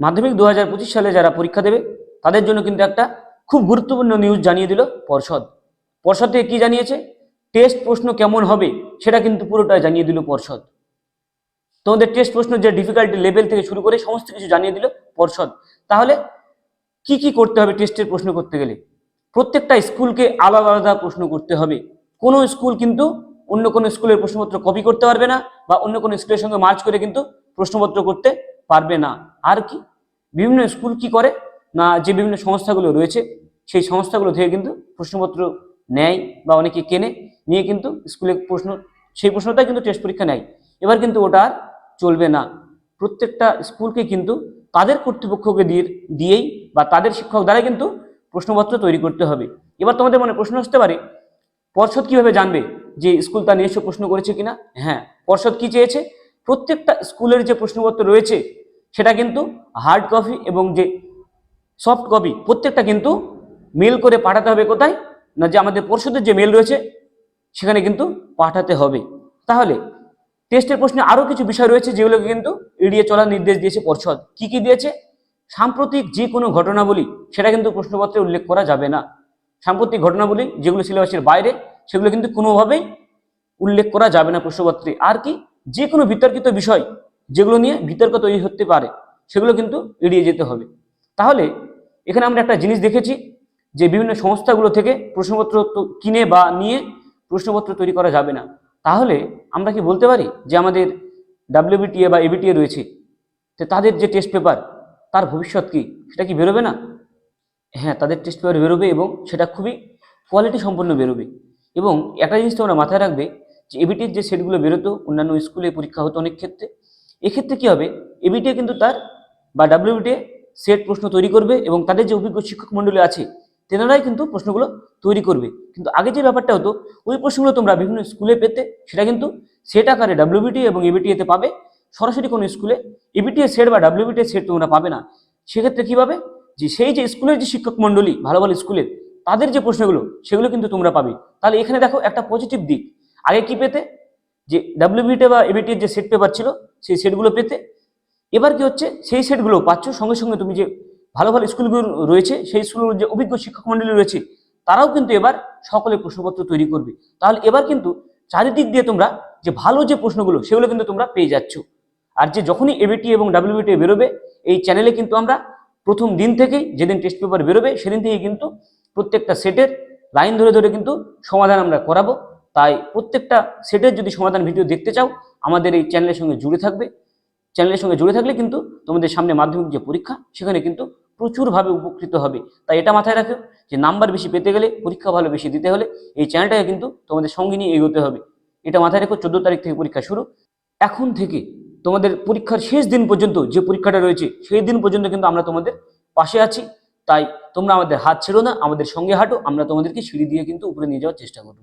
মাধ্যমিক দু হাজার পঁচিশ সালে যারা পরীক্ষা দেবে, তাদের জন্য কিন্তু একটা খুব গুরুত্বপূর্ণ নিউজ জানিয়ে দিল পর্ষদ। পর্ষদ থেকে কি জানিয়েছে? টেস্ট প্রশ্ন কেমন হবে সেটা কিন্তু পুরোটা জানিয়ে দিল পর্ষদ। তোমাদের টেস্ট প্রশ্ন যে ডিফিকাল্টি লেভেল থেকে শুরু করে সমস্ত কিছু জানিয়ে দিল পর্ষদ। তাহলে কি কি করতে হবে টেস্টের প্রশ্ন করতে গেলে? প্রত্যেকটা স্কুলকে আলাদা আলাদা প্রশ্ন করতে হবে। কোনো স্কুল কিন্তু অন্য কোনো স্কুলের প্রশ্নপত্র কপি করতে পারবে না বা অন্য কোনো স্কুলের সঙ্গে মার্চ করে কিন্তু প্রশ্নপত্র করতে পারবে না। আর কি? বিভিন্ন স্কুল কি করে? না, যে বিভিন্ন সংস্থাগুলো রয়েছে, সেই সংস্থাগুলো থেকে কিন্তু প্রশ্নপত্র নেয় বা অনেকে কেনে, নিয়ে কিন্তু স্কুলে প্রশ্ন, সেই প্রশ্নটাই কিন্তু টেস্ট পরীক্ষা নেয়। এবার কিন্তু ওটা আর চলবে না। প্রত্যেকটা স্কুলকে কিন্তু তাদের কর্তৃপক্ষকে দিয়ে, দিয়েই বা তাদের শিক্ষক দ্বারাই কিন্তু প্রশ্নপত্র তৈরি করতে হবে। এবার তোমাদের মনে প্রশ্ন আসতে পারে, পর্ষদ কীভাবে জানবে যে স্কুল তার নিজস্ব প্রশ্ন করেছে কিনা? হ্যাঁ পর্ষদ কি চেয়েছে? প্রত্যেকটা স্কুলের যে প্রশ্নপত্র রয়েছে, সেটা কিন্তু হার্ড কপি এবং যে সফট কপি প্রত্যেকটা কিন্তু মেল করে পাঠাতে হবে কোথায়? না যে আমাদের পর্ষদের যে মেল রয়েছে, সেখানে কিন্তু পাঠাতে হবে। তাহলে টেস্টের প্রশ্নে আরও কিছু বিষয় রয়েছে যেগুলোকে কিন্তু এড়িয়ে চলার নির্দেশ দিয়েছে পর্ষদ। কি কি দিয়েছে? সাম্প্রতিক যে কোনো ঘটনাবলী, সেটা কিন্তু প্রশ্নপত্রে উল্লেখ করা যাবে না। সাম্প্রতিক ঘটনাবলী যেগুলো সিলেবাসের বাইরে, সেগুলো কিন্তু কোনোভাবেই উল্লেখ করা যাবে না প্রশ্নপত্রে। আর কি? যে কোনো বিতর্কিত বিষয় যেগুলো নিয়ে বিতর্ক তৈরি হতে পারে, সেগুলো কিন্তু এড়িয়ে যেতে হবে। তাহলে এখানে আমরা একটা জিনিস দেখেছি যে বিভিন্ন সংস্থাগুলো থেকে প্রশ্নপত্র কিনে বা নিয়ে প্রশ্নপত্র তৈরি করা যাবে না। তাহলে আমরা কি বলতে পারি যে আমাদের ডাব্লিউবিটিএ বা এবিটিএ রয়েছে, তো তাদের যে টেস্ট পেপার, তার ভবিষ্যৎ কি? সেটা কি বেরোবে না? হ্যাঁ তাদের টেস্ট পেপার বেরোবে এবং সেটা খুবই কোয়ালিটি সম্পন্ন বেরোবে। এবং একটা জিনিস তোমরা মাথায় রাখবে এবিটির যে সেটগুলো বেরোতো, অন্যান্য স্কুলে পরীক্ষা হতো অনেক ক্ষেত্রে, এক্ষেত্রে কী হবে? এবিটিএ কিন্তু তার বা ডাব্লিউবিটিএ সেট প্রশ্ন তৈরি করবে এবং তাদের যে অভিজ্ঞ শিক্ষক মণ্ডলী আছে, তেনারাই কিন্তু প্রশ্নগুলো তৈরি করবে। কিন্তু আগে যে ব্যাপারটা হতো, ওই প্রশ্নগুলো তোমরা বিভিন্ন স্কুলে পেতে, সেটা কিন্তু সেট আকারে ডাব্লিউবিটি এবং এবিটিএতে পাবে। সরাসরি কোনো স্কুলে এবিটিএ সেট বা ডাব্লিউবিটিএ সেট তোমরা পাবে না। সেক্ষেত্রে কী পাবে? যে সেই যে স্কুলের যে শিক্ষক মণ্ডলী ভালো ভালো স্কুলের তাদের যে প্রশ্নগুলো, সেগুলো কিন্তু তোমরা পাবে। তাহলে এখানে দেখো একটা পজিটিভ দিক। আগে কি পেতে? যে ডাব্লিউবিটে বা এবিটির যে সেট পেপার ছিল, সেই সেটগুলো পেতে। এবার কি হচ্ছে? সেই সেটগুলো পাচ্ছ। সঙ্গে সঙ্গে তুমি যে ভালো ভালো স্কুলগুলো রয়েছে, সেই স্কুলগুলোর যে অভিজ্ঞ শিক্ষক মণ্ডলী রয়েছে, তারাও কিন্তু এবার সকলে প্রশ্নপত্র তৈরি করবে। তাহলে এবার কিন্তু চারিদিক দিয়ে তোমরা যে ভালো যে প্রশ্নগুলো, সেগুলো কিন্তু তোমরা পেয়ে যাচ্ছ। আর যে যখনই এবিটি এবং ডাব্লিউবিটি বেরোবে, এই চ্যানেলে কিন্তু আমরা প্রথম দিন থেকেই যেদিন টেস্ট পেপার বেরোবে, সেদিন থেকেই কিন্তু প্রত্যেকটা সেটের লাইন ধরে ধরে কিন্তু সমাধান আমরা করাবো। তাই প্রত্যেকটা সেটের যদি সমাধান ভিডিও দেখতে চাও, আমাদের এই চ্যানেলের সঙ্গে জুড়ে থাকবে। চ্যানেলের সঙ্গে জুড়ে থাকলে কিন্তু তোমাদের সামনে মাধ্যমিক যে পরীক্ষা, সেখানে কিন্তু প্রচুরভাবে উপকৃত হবে। তাই এটা মাথায় রাখো যে নাম্বার বেশি পেতে গেলে, পরীক্ষা ভালো বেশি দিতে হলে এই চ্যানেলটাকে কিন্তু তোমাদের সঙ্গে নিয়ে এগোতে হবে। এটা মাথায় রেখো, চোদ্দ তারিখ থেকে পরীক্ষা শুরু। এখন থেকে তোমাদের পরীক্ষার শেষ দিন পর্যন্ত যে পরীক্ষাটা রয়েছে, সেই দিন পর্যন্ত কিন্তু আমরা তোমাদের পাশে আছি। তাই তোমরা আমাদের হাত ছেড়ো না, আমাদের সঙ্গে হাঁটো, আমরা তোমাদেরকে সিঁড়ি দিয়ে কিন্তু উপরে নিয়ে যাওয়ার চেষ্টা করব।